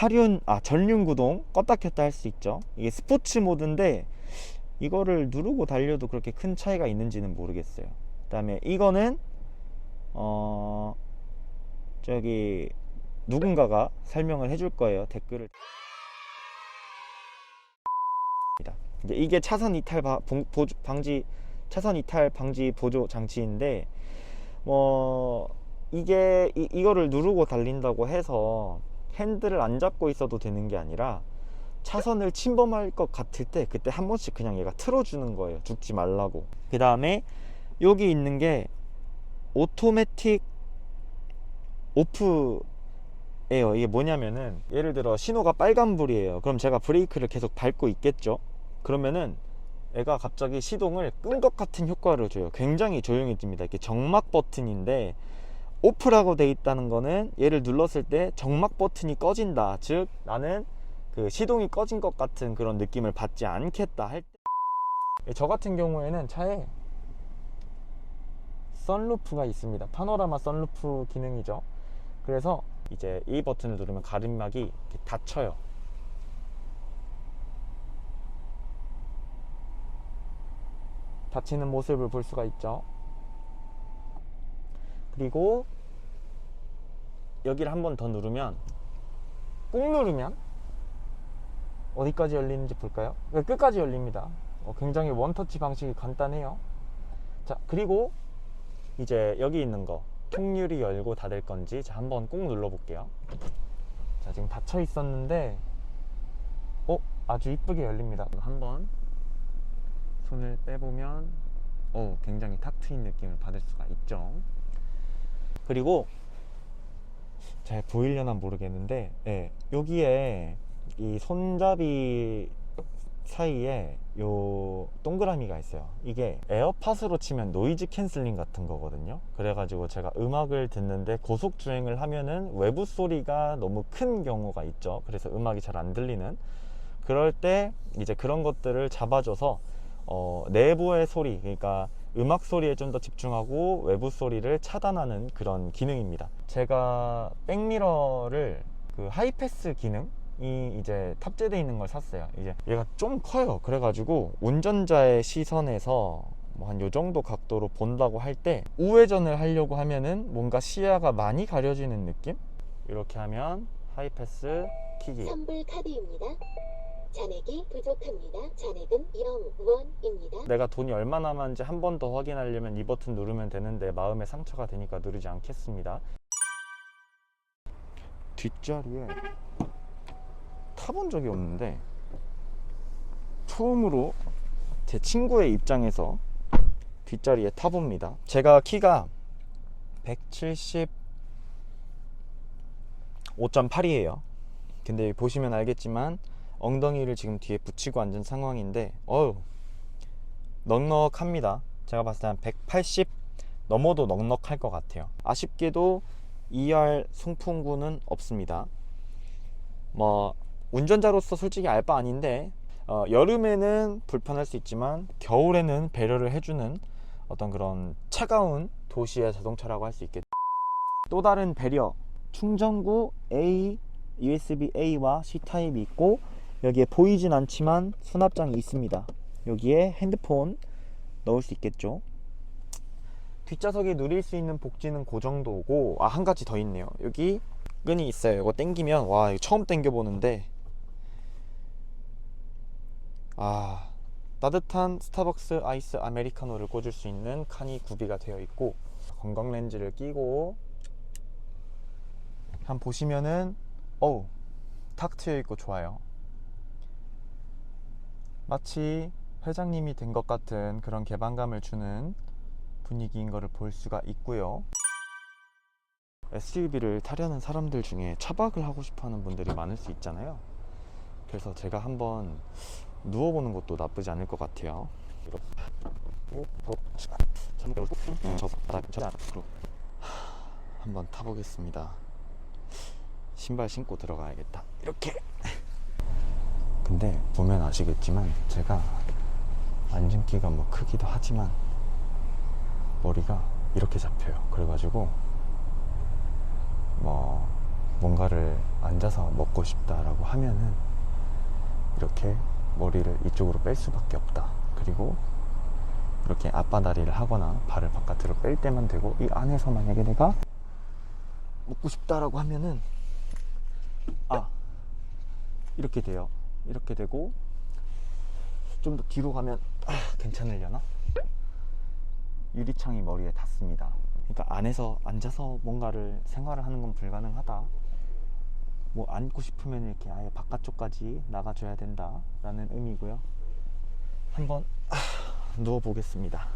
사륜 아 전륜 구동 껐다 켰다 할 수 있죠. 이게 스포츠 모드인데 이거를 누르고 달려도 그렇게 큰 차이가 있는지는 모르겠어요. 그 다음에 이거는 어 저기 누군가가 설명을 해줄 거예요. 댓글을. 이제 이게 차선 이탈 바- 봉- 보조- 방지 차선 이탈 방지 보조 장치인데 뭐 이게 이, 이거를 누르고 달린다고 해서 핸들을 안 잡고 있어도 되는 게 아니라 차선을 침범할 것 같을 때 그때 한 번씩 그냥 얘가 틀어주는 거예요. 죽지 말라고. 그 다음에 여기 있는 게 오토매틱 오프예요. 이게 뭐냐면은 예를 들어 신호가 빨간불이에요. 그럼 제가 브레이크를 계속 밟고 있겠죠? 그러면은 애가 갑자기 시동을 끈 것 같은 효과를 줘요. 굉장히 조용해집니다. 이게 정막 버튼인데 오프라고 돼 있다는 거는 얘를 눌렀을 때 정막 버튼이 꺼진다. 즉 나는 그 시동이 꺼진 것 같은 그런 느낌을 받지 않겠다 할 때. 저 같은 경우에는 차에 선루프가 있습니다. 파노라마 선루프 기능이죠. 그래서 이제 이 버튼을 누르면 가림막이 닫혀요. 닫히는 모습을 볼 수가 있죠. 그리고 여기를 한 번 더 누르면 꾹 누르면 어디까지 열리는지 볼까요? 네, 끝까지 열립니다. 어, 굉장히 원터치 방식이 간단해요. 자, 그리고 이제 여기 있는 거 통유리 열고 닫을 건지 자, 한번 꾹 눌러 볼게요. 자, 지금 닫혀 있었는데 어, 아주 이쁘게 열립니다. 한번 손을 빼보면 어, 굉장히 탁 트인 느낌을 받을 수가 있죠. 그리고 잘 보이려나 모르겠는데 예, 여기에 이 손잡이 사이에 요 동그라미가 있어요. 이게 에어팟으로 치면 노이즈 캔슬링 같은 거거든요. 그래가지고 제가 음악을 듣는데 고속 주행을 하면은 외부 소리가 너무 큰 경우가 있죠. 그래서 음악이 잘 안 들리는. 그럴 때 이제 그런 것들을 잡아줘서 어, 내부의 소리 그러니까 음악 소리에 좀 더 집중하고 외부 소리를 차단하는 그런 기능입니다. 제가 백미러를 그 하이패스 기능 이 이제 탑재되어 있는 걸 샀어요. 이제 얘가 좀 커요. 그래가지고 운전자의 시선에서 뭐 한 요 정도 각도로 본다고 할 때 우회전을 하려고 하면은 뭔가 시야가 많이 가려지는 느낌? 이렇게 하면 하이패스 키기 선불 카드입니다. 잔액이 부족합니다. 잔액은 0원입니다. 내가 돈이 얼마 남았는지 한 번 더 확인하려면 이 버튼 누르면 되는데 마음에 상처가 되니까 누르지 않겠습니다. 뒷자리에 타본 적이 없는데 처음으로 제 친구의 입장에서 뒷자리에 타봅니다. 제가 키가 175.8이에요. 근데 보시면 알겠지만 엉덩이를 지금 뒤에 붙이고 앉은 상황인데 어우 넉넉합니다. 제가 봤을 때 한 180 넘어도 넉넉할 것 같아요. 아쉽게도 2열 송풍구는 없습니다. 뭐 운전자로서 솔직히 알 바 아닌데 어, 여름에는 불편할 수 있지만 겨울에는 배려를 해주는 어떤 그런 차가운 도시의 자동차라고 할 수 있겠죠 또 다른 배려. 충전구 A USB-A와 C타입이 있고 여기에 보이진 않지만 수납장이 있습니다. 여기에 핸드폰 넣을 수 있겠죠. 뒷좌석에 누릴 수 있는 복지는 그 정도고 아 한 가지 더 있네요. 여기 끈이 있어요. 이거 당기면 와 이거 처음 당겨 보는데 아 따뜻한 스타벅스 아이스 아메리카노를 꽂을 수 있는 칸이 구비가 되어 있고 건강 렌즈를 끼고 한 보시면은 어우 탁 트여 있고 좋아요. 마치 회장님이 된 것 같은 그런 개방감을 주는 분위기인 것을 볼 수가 있고요. SUV를 타려는 사람들 중에 차박을 하고 싶어 하는 분들이 많을 수 있잖아요. 그래서 제가 한번 누워보는 것도 나쁘지 않을 것 같아요. 한번 타보겠습니다. 신발 신고 들어가야겠다. 이렇게. 근데 보면 아시겠지만 제가 앉은기가 뭐 크기도 하지만 머리가 이렇게 잡혀요. 그래가지고 뭐 뭔가를 앉아서 먹고 싶다라고 하면은 이렇게 머리를 이쪽으로 뺄 수밖에 없다. 그리고 이렇게 앞바다리를 하거나 발을 바깥으로 뺄 때만 되고 이 안에서 만약에 내가 먹고 싶다라고 하면은 아 이렇게 돼요. 이렇게 되고 좀 더 뒤로 가면 아, 괜찮으려나? 유리창이 머리에 닿습니다. 그러니까 안에서 앉아서 뭔가를 생활을 하는 건 불가능하다. 뭐 앉고 싶으면 이렇게 아예 바깥쪽까지 나가줘야 된다 라는 의미고요. 한번 아, 누워 보겠습니다.